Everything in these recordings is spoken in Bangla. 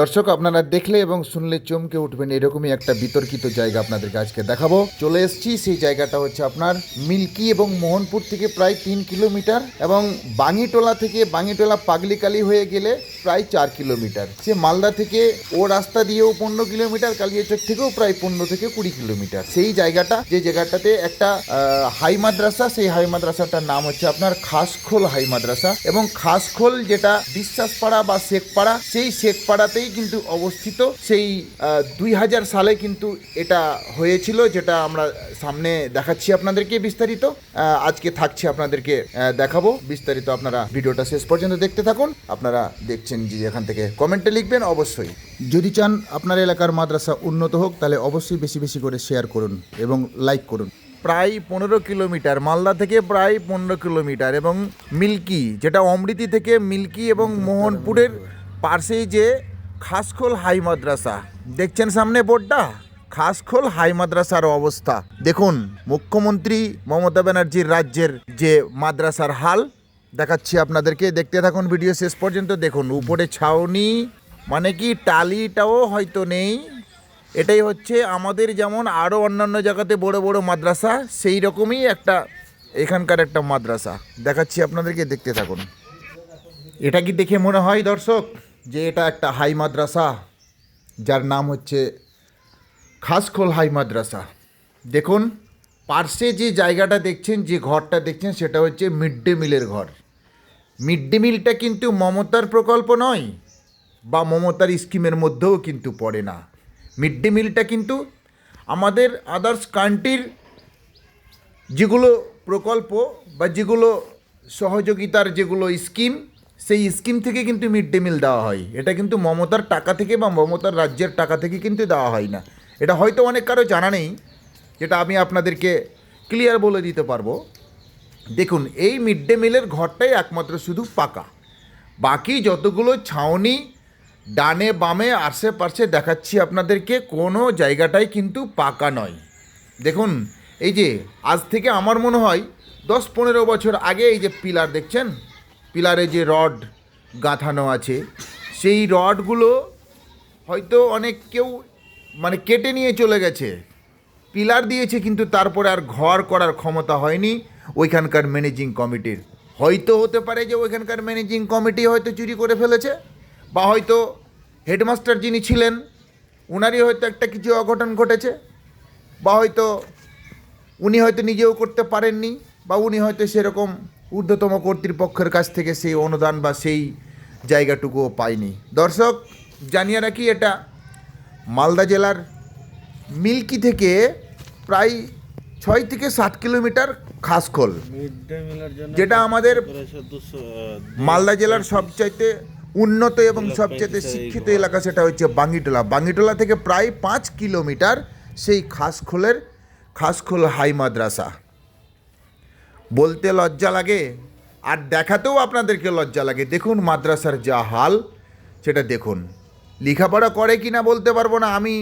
দর্শক, আপনারা দেখলে এবং শুনলে চমকে উঠবেন এরকমই একটা বিতর্কিত জায়গা আপনাদেরকে আজকে দেখাবো। চলে এসেছি, সেই জায়গাটা হচ্ছে আপনার মিল্কি এবং মোহনপুর থেকে প্রায় তিন কিলোমিটার এবং বাঙিটোলা থেকে বাঙিটোলা পাগলিকালি হয়ে গেলে প্রায় চার কিলোমিটার। সে মালদা থেকে ও রাস্তা দিয়েও পনেরো কিলোমিটার, কালিয়াচক থেকেও প্রায় পনেরো থেকে কুড়ি কিলোমিটার। সেই জায়গাটা, যে জায়গাটাতে একটা হাই মাদ্রাসা, সেই হাই মাদ্রাসাটার নাম হচ্ছে আপনার খাসখোল হাই মাদ্রাসা এবং খাসখোল যেটা বিশ্বাসপাড়া বা শেখপাড়া, সেই শেখপাড়াতেই কিন্তু অবস্থিত। সেই দুই হাজার সালে কিন্তু এটা হয়েছিল, যেটা আমরা সামনে দেখাচ্ছি আপনাদেরকে বিস্তারিত। আজকে থাকছে আপনাদেরকে দেখাবো। বিস্তারিত আপনারা ভিডিওটা শেষ পর্যন্ত দেখতে থাকুন। আপনারা দেখছেন যে এখান থেকে কমেন্টে লিখবেন, অবশ্যই। যদি চান আপনার এলাকার মাদ্রাসা উন্নত হোক, তাহলে অবশ্যই বেশি বেশি করে শেয়ার করুন এবং লাইক করুন। প্রায় পনেরো কিলোমিটার, মালদা থেকে প্রায় পনেরো কিলোমিটার এবং মিল্কি, যেটা অমৃতি থেকে মিল্কি এবং মোহনপুরের পাশেই যে খাসখোল হাই মাদ্রাসা। দেখছেন সামনে বোর্ডটা? খাসখোল হাই মাদ্রাসার অবস্থা। দেখুন, মুখ্যমন্ত্রী মমতা ব্যানার্জির রাজ্যের যে মাদ্রাসার হাল, দেখাচ্ছি আপনাদেরকে। দেখতে থাকুন ভিডিও শেষ পর্যন্ত দেখুন। উপরে ছাউনি মানে কি, টালিটাও হয়তো নেই। এটাই হচ্ছে আমাদের যেমন আরও অন্যান্য জায়গাতে বড় বড় মাদ্রাসা, সেই রকমই একটা এখানকার একটা মাদ্রাসা। দেখাচ্ছি আপনাদেরকে, দেখতে থাকুন। এটা কি দেখে মনে হয় দর্শক? যে এটা একটা হাই মাদ্রাসা, যার নাম হচ্ছে খাসখোল হাই মাদ্রাসা। দেখুন, পার্শ্বে যে জায়গাটা দেখছেন, যে ঘরটা দেখছেন, সেটা হচ্ছে মিড ডে মিলের ঘর। মিড ডে মিলটা কিন্তু মমতার প্রকল্প নয়, বা মমতার স্কিমের মধ্যেও কিন্তু পড়ে না। মিড ডে মিলটা কিন্তু আমাদের আদার্স কান্ট্রির যেগুলো প্রকল্প বা যেগুলো সহযোগিতার যেগুলো স্কিম সেই স্কিম থেকে কিন্তু মিড ডে মিল দেওয়া হয়। এটা কিন্তু মমতার টাকা থেকে বা মমতার রাজ্যের টাকা থেকে কিন্তু দেওয়া হয় না। এটা হয়তো অনেক কারও জানা নেই, যেটা আমি আপনাদেরকে ক্লিয়ার বলে দিতে পারব। দেখুন, এই মিড ডে মিলের ঘরটাই একমাত্র শুধু পাকা। বাকি যতগুলো ছাউনি ডানে বামে আশেপাশে দেখাচ্ছি আপনাদেরকে, কোনো জায়গাটাই কিন্তু পাকা নয়। দেখুন, এই যে আজ থেকে আমার মনে হয় দশ পনেরো বছর আগে এই যে পিলার, দেখছেন? পিলারে যে রড গাঁথানো আছে, সেই রডগুলো হয়তো অনেক কেউ মানে কেটে নিয়ে চলে গেছে। পিলার দিয়েছে কিন্তু তারপরে আর ঘর করার ক্ষমতা হয়নি। ওইখানকার ম্যানেজিং কমিটির। হয়তো হতে পারে যে ওইখানকার ম্যানেজিং কমিটি হয়তো চুরি করে ফেলেছে, বা হয়তো হেডমাস্টার যিনি ছিলেন ওনারই হয়তো একটা কিছু অঘটন ঘটেছে, বা হয়তো উনি হয়তো নিজেও করতে পারেননি, বা উনি হয়তো সেরকম ঊর্ধ্বতম কর্তৃপক্ষের কাছ থেকে সেই অনুদান বা সেই জায়গাটুকুও পায়নি দর্শক, জানিয়ে রাখি এটা মালদা জেলার মিল্কি থেকে প্রায় ছয় থেকে সাত কিলোমিটার খাসখোল যেটা আমাদের মালদা জেলার সবচাইতে উন্নত এবং সবচাইতে শিক্ষিত এলাকা সেটা হচ্ছে বাঙ্গিটোলা। বাঙ্গিটোলা থেকে প্রায় পাঁচ কিলোমিটার সেই খাসখোলের খাসখোল হাই মাদ্রাসা। বলতে লজ্জা লাগে, আর দেখাতেও আপনাদেরকে লজ্জা লাগে। দেখুন মাদ্রাসার যা হাল, সেটা দেখুন। লেখাপড়া করে কি না বলতে পারব না, আমি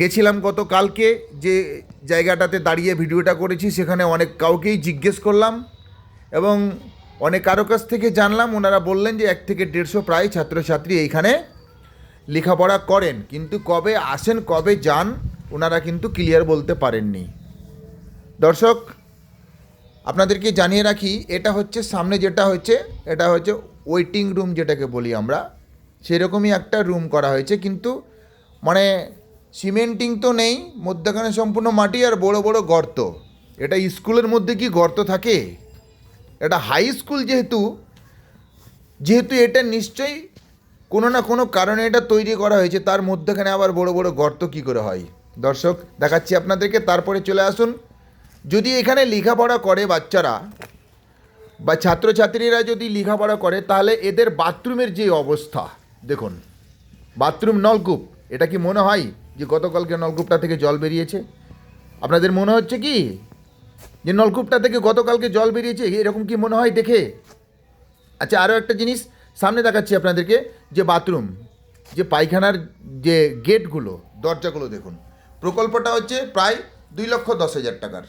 গেছিলাম গতকালকে যে জায়গাটাতে দাঁড়িয়ে ভিডিওটা করেছি, সেখানে অনেক কাউকেই জিজ্ঞেস করলাম এবং অনেক কারও কাছ থেকে জানলাম, ওনারা বললেন যে এক থেকে দেড়শো প্রায় ছাত্রছাত্রী এইখানে লেখাপড়া করেন, কিন্তু কবে আসেন, কবে যান, ওনারা কিন্তু ক্লিয়ার বলতে পারেননি। দর্শক আপনাদেরকে জানিয়ে রাখি, এটা হচ্ছে সামনে যেটা হচ্ছে এটা হচ্ছে ওয়েটিং রুম যেটাকে বলি আমরা। সেরকমই একটা রুম করা হয়েছে, কিন্তু মানে সিমেন্টিং তো নেই, মধ্যখানে সম্পূর্ণ মাটি আর বড় বড় গর্ত। এটা স্কুলের মধ্যে কি গর্ত থাকে? এটা হাই স্কুল যেহেতু যেহেতু এটা নিশ্চয়ই কোনো না কোনো কারণে এটা তৈরি করা হয়েছে, তার মধ্যখানে আবার বড় বড় গর্ত কি করে হয়? দর্শক, দেখাচ্ছি আপনাদেরকে, তারপরে চলে আসুন। যদি এখানে লেখাপড়া করে বাচ্চারা বা ছাত্রছাত্রীরা যদি লেখাপড়া করে, তাহলে এদের বাথরুমের যে অবস্থা, দেখুন, বাথরুম নলকূপ, এটা কি মনে হয় যে গতকালকে নলকূপটা থেকে জল বেরিয়েছে? আপনাদের মনে হচ্ছে কি যে নলকূপটা থেকে গতকালকে জল বেরিয়েছে? এরকম কি মনে হয় দেখে? আচ্ছা আরও একটা জিনিস সামনে দেখাচ্ছি আপনাদেরকে, যে বাথরুম, যে পায়খানার যে গেটগুলো, দরজাগুলো দেখুন, প্রকল্পটা হচ্ছে প্রায় দুই লক্ষ দশ হাজার টাকার।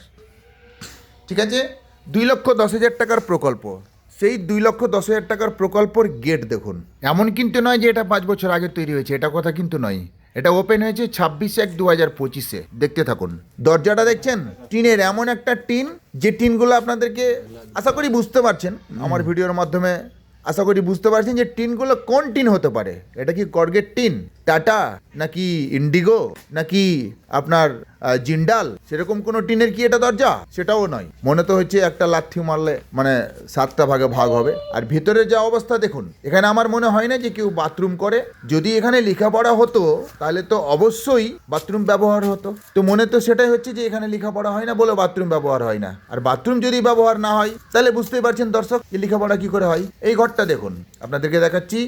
ঠিক আছে? দুই লক্ষ দশ হাজার টাকার প্রকল্প। সেই দুই লক্ষ দশ হাজার টাকার প্রকল্পর গেট দেখুন। এমন কিন্তু নয় যে এটা পাঁচ বছর আগে তৈরি হয়েছে এটা কথা কিন্তু নয়। এটা ওপেন হয়েছে ছাব্বিশ এক দু হাজার পঁচিশে। দেখতে থাকুন। দরজাটা দেখছেন? টিনের এমন একটা টিন যে টিনগুলো আপনাদেরকে আশা করি বুঝতে পারছেন আমার ভিডিওর মাধ্যমে আশা করি বুঝতে পারছেন যে টিনগুলো কোন টিন হতে পারে? এটা কি কর্গেট টিন? টাটা? নাকি ইন্ডিগো? নাকি আপনার জিন্ডাল? সেরকম কোনো টিনের কি এটা দরজা? সেটাও নয়। মনে তো হচ্ছে একটা লাথি মারলে মানে সাতটা ভাগে ভাগ হবে। আর ভিতরে যা অবস্থা দেখুন, এখানে আমার মনে হয় না যে কেউ বাথরুম করে। যদি এখানে লেখাপড়া হতো, তাহলে তো অবশ্যই বাথরুম ব্যবহার হতো। তো মনে তো সেটাই হচ্ছে যে এখানে লেখাপড়া হয় না বলে বাথরুম ব্যবহার হয় না। আর বাথরুম যদি ব্যবহার না হয়, তাহলে বুঝতেই পারছেন দর্শক যে লেখাপড়া কি করে হয়? এই ঘরটা দেখুন। আপনাদেরকে দেখাচ্ছি।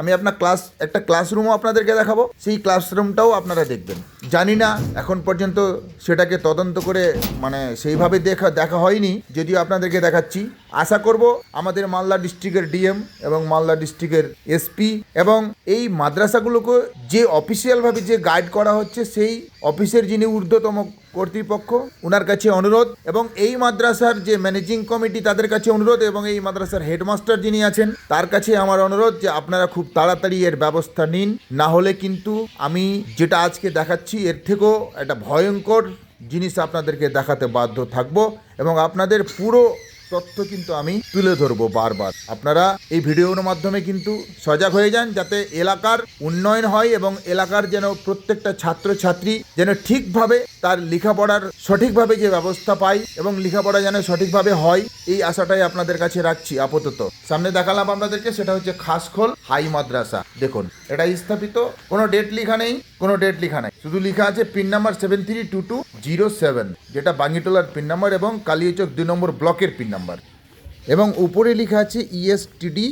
আমি আপনার ক্লাস, একটা ক্লাসরুমও আপনাদেরকে দেখাবো। সেই ক্লাসরুমটাও আপনারা দেখবেন। জানি না, এখন পর্যন্ত সেটাকে তদন্ত করে মানে সেইভাবে দেখা দেখা হয়নি, যদিও আপনাদেরকে দেখাচ্ছি। আশা করব আমাদের মালদা ডিস্ট্রিক্টের ডিএম এবং মালদা ডিস্ট্রিক্টের এসপি এবং এই মাদ্রাসাগুলোকে যে অফিসিয়ালভাবে যে গাইড করা হচ্ছে, সেই অফিসের যিনি ঊর্ধ্বতম কর্তৃপক্ষ ওনার কাছে অনুরোধ এবং এই মাদ্রাসার যে ম্যানেজিং কমিটি তাদের কাছে অনুরোধ এবং এই মাদ্রাসার হেডমাস্টার যিনি আছেন, তার কাছে আমার অনুরোধ যে আপনারা খুব তাড়াতাড়ি এর ব্যবস্থা নিন। না হলে কিন্তু আমি যেটা আজকে দেখাচ্ছি, এর থেকেও একটা ভয়ঙ্কর জিনিস আপনাদেরকে দেখাতে বাধ্য থাকব এবং আপনাদের পুরো তথ্য কিন্তু আমি তুলে ধরবো বারবার। আপনারা এই ভিডিওর মাধ্যমে কিন্তু সজাগ হয়ে যান যাতে এলাকার উন্নয়ন হয় এবং এলাকার যেন প্রত্যেকটা ছাত্রছাত্রী যেন ঠিকভাবে তার লেখাপড়ার সঠিকভাবে যে ব্যবস্থা পায় এবং লেখাপড়া যেন সঠিকভাবে হয়, এই আশাটাই আপনাদের কাছে রাখছি আপাতত। সামনে দেখালাম আপনাদেরকে, সেটা হচ্ছে খাসখোল হাই মাদ্রাসা। দেখুন, এটা স্থাপিত, কোনো ডেট লেখা নেই। কোনো ডেট লেখা নাই। শুধু লেখা আছে pin number seven three two two zero seven যেটা বাঙ্গিটোলার পিন নাম্বার এবং কালিয়াচক দুই নম্বর ব্লকের পিন নাম্বার এবং উপরে লেখা আছে E ইএসটিডি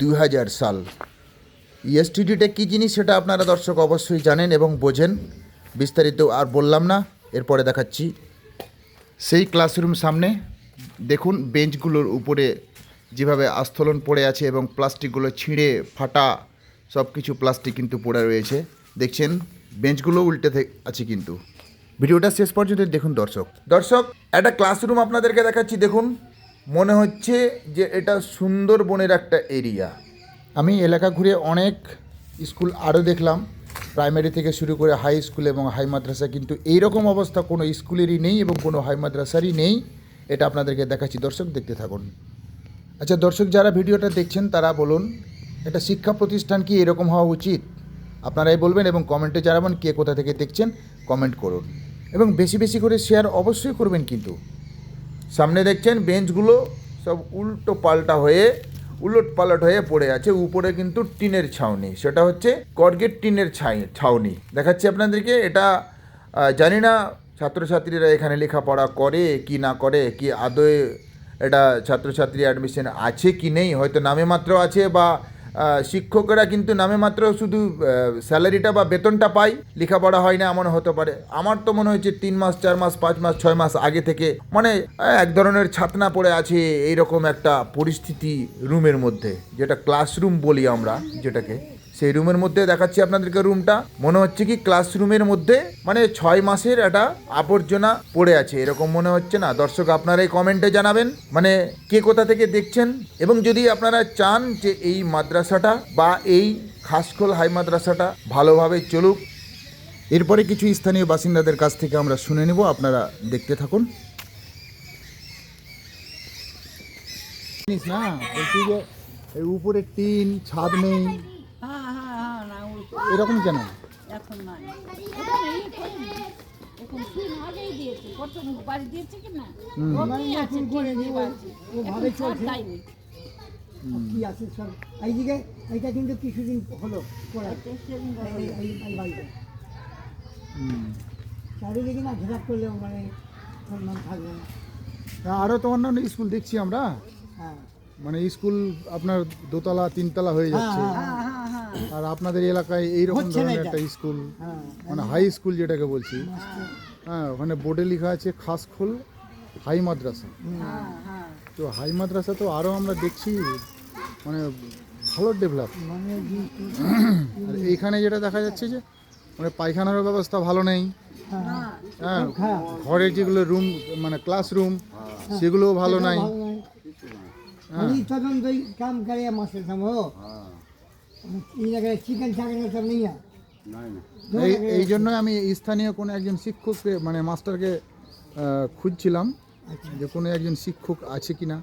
দুই হাজার সাল। E ইএসটিডিটা কী জিনিস সেটা আপনারা দর্শক অবশ্যই জানেন এবং বোঝেন। বিস্তারিত আর বললাম না, এরপরে দেখাচ্ছি। সেই ক্লাসরুম সামনে দেখুন, বেঞ্চগুলোর উপরে যেভাবে আস্তলন পড়ে আছে এবং প্লাস্টিকগুলো ছিঁড়ে, ফাটা সব কিছু প্লাস্টিক কিন্তু পড়ে রয়েছে। দেখছেন, বেঞ্চগুলো উল্টে আছে কিন্তু। ভিডিওটা শেষ পর্যন্ত দেখুন, দর্শক। দর্শক, একটা ক্লাসরুম আপনাদেরকে দেখাচ্ছি, দেখুন। মনে হচ্ছে যে এটা সুন্দরবনের একটা এরিয়া আমি এলাকা ঘুরে অনেক স্কুল আরও দেখলাম। প্রাইমারি থেকে শুরু করে হাই স্কুল এবং হাই মাদ্রাসা কিন্তু এইরকম অবস্থা কোনো স্কুলেরই নেই এবং কোনো হাই মাদ্রাসারই নেই। এটা আপনাদেরকে দেখাচ্ছি, দর্শক, দেখতে থাকুন। আচ্ছা দর্শক, যারা ভিডিওটা দেখছেন, তারা বলুন, একটা শিক্ষা প্রতিষ্ঠান কি এরকম হওয়া উচিত? আপনারাই বলবেন এবং কমেন্টে জানাবেন কে কোথা থেকে দেখছেন, কমেন্ট করুন। এবং বেশি বেশি করে শেয়ার অবশ্যই করবেন কিন্তু। সামনে দেখছেন বেঞ্চগুলো সব উল্টো পাল্টা হয়ে, উলট পালট হয়ে পড়ে আছে, উপরে কিন্তু টিনের ছাউনি। সেটা হচ্ছে করগেট টিনের ছাই ছাউনি। দেখাচ্ছি আপনাদেরকে, এটা জানি না ছাত্রছাত্রীরা এখানে লেখাপড়া করে কি না করে, কি আদৌ এটা ছাত্রছাত্রী অ্যাডমিশন আছে কি নেই, হয়তো নামে মাত্র আছে বা শিক্ষকরা কিন্তু নামে মাত্র শুধু স্যালারিটা বা বেতনটা পায়, লেখাপড়া হয় না এমন হতে পারে। আমার তো মনে হয়েছে তিন মাস, চার মাস, পাঁচ মাস, ছয় মাস আগে থেকে মানে এক ধরনের ছাতনা পড়ে আছে এইরকম একটা পরিস্থিতি রুমের মধ্যে, যেটা ক্লাসরুম বলি আমরা যেটাকে। সেই রুমের মধ্যে দেখাচ্ছি আপনাদেরকে রুমটা মনে হচ্ছে কি ক্লাসরুমের মধ্যে মানে ছয় মাসের একটা আবর্জনা পড়ে আছে, এরকম মনে হচ্ছে না। দর্শক, আপনারা এই কমেন্টে জানাবেন মানে কে কোথা থেকে দেখছেন? এবং যদি আপনারা চান যে এই মাদ্রাসাটা বা এই খাসখোল হাই মাদ্রাসাটা ভালোভাবে চলুক, এরপরে কিছু স্থানীয় বাসিন্দাদের কাছ থেকে আমরা শুনে নেব, আপনারা দেখতে থাকুন। না, বলছি যে উপরে টিন, ছাদ নেই। এরকম কেন? এখন নাই। কি আছে সব এইদিকে এইটা কিন্তু কিছুদিন হলো করা এই- এই- এই- এই বাড়িটা। চারিদিকে না ঘেরাপ করলেও মানে সম্মান থাকবে না। তা আরও তো অন্যান্য স্কুল দেখছি আমরা। হ্যাঁ। মানে স্কুল আপনার দোতলা তিনতলা হয়ে যাচ্ছে। হ্যাঁ হ্যাঁ হ্যাঁ আর আপনাদের এলাকায় এইরকম ধরনের একটা স্কুল হ্যাঁ মানে হাই স্কুল যেটাকে বলছি। হ্যাঁ ওখানে বোর্ডে লেখা আছে খাসখোল হাই মাদ্রাসা। হ্যাঁ হ্যাঁ। তো হাই মাদ্রাসা তো আরও আমরা দেখছি মানে ভালো ডেভেলপ মানে আর এইখানে যেটা দেখা যাচ্ছে যে মানে পায়খানারও ব্যবস্থা ভালো নেই। হ্যাঁ হ্যাঁ হ্যাঁ। ঘরের যেগুলো রুম মানে ক্লাসরুম সেগুলোও ভালো নাই। ভালো এই এই জন্যই আমি স্থানীয় কোনো একজন শিক্ষককে মানে মাস্টারকে খুঁজছিলাম যে কোনো একজন শিক্ষক আছে কি না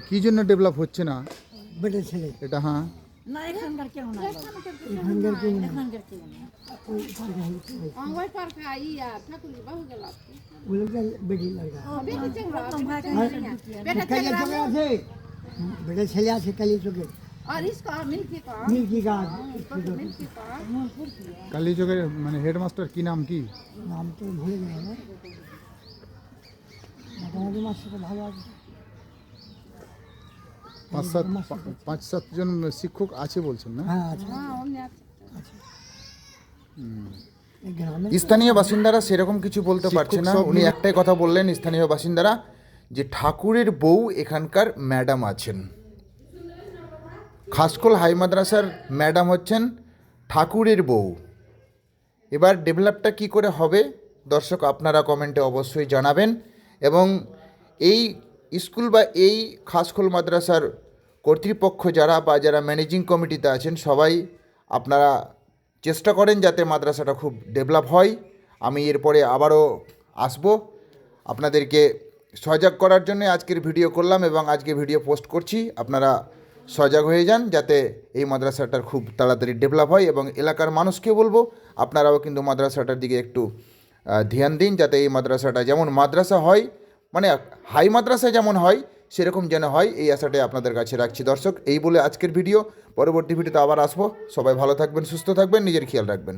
কী জন্য ডেভেলপ হচ্ছে না? এটা হ্যাঁ। বেটা ছেলে আছে কালী চোখে। से बेटे छलिया से कलिया चोके আর ইসকা মিল্কি কা मिल्की का মিল্কি কা কালীচকের মানে হেডমাস্টার কি নাম কি नाम तो भूल गए ना মোটামুটি মাস্টারটা ভালো আছে পাঁচ সাত পা- পাঁচ সাতজন শিক্ষক আছে বলছেন না হ্যাঁ আছে হ্যাঁ অমনি আছে এই গ্রামে স্থানীয় বাসিন্দারা সেরকম কিছু বলতে পারছে না সব উনি মিলে- একটাই কথা বললেন স্থানীয় বাসিন্দারা যে ঠাকুরের বউ এখানকার ম্যাডাম আছেন খাসকোল হাই মাদ্রাসার ম্যাডাম হচ্ছেন ঠাকুরের বউ। এবার ডেভেলপটা কি করে হবে? দর্শক, আপনারা কমেন্টে অবশ্যই জানাবেন। এবং এই স্কুল বা এই খাসকোল মাদ্রাসার কর্তৃপক্ষ যারা বা যারা ম্যানেজিং কমিটিতে আছেন, সবাই আপনারা চেষ্টা করেন যাতে মাদ্রাসাটা খুব ডেভেলপ হয়। আমি এরপরে আবারও আসব। আপনাদেরকে সজাগ করার জন্য আজকের ভিডিও করলাম এবং আজকে ভিডিও পোস্ট করছি। আপনারা সজাগ হয়ে যান যাতে এই মাদ্রাসাটার খুব তাড়াতাড়ি ডেভেলপ হয় এবং এলাকার মানুষকে বলব, আপনারাও কিন্তু মাদ্রাসাটার দিকে একটু ধ্যান দিন যাতে এই মাদ্রাসাটা যেমন মাদ্রাসা হয় মানে হাই মাদ্রাসা যেমন হয়, সেরকম যেন হয়, এই আশাটাই আপনাদের কাছে রাখছি। দর্শক, এই বলে আজকের ভিডিও। পরবর্তী ভিডিওতে আবার আসব। সবাই ভালো থাকবেন, সুস্থ থাকবেন, নিজের খেয়াল রাখবেন।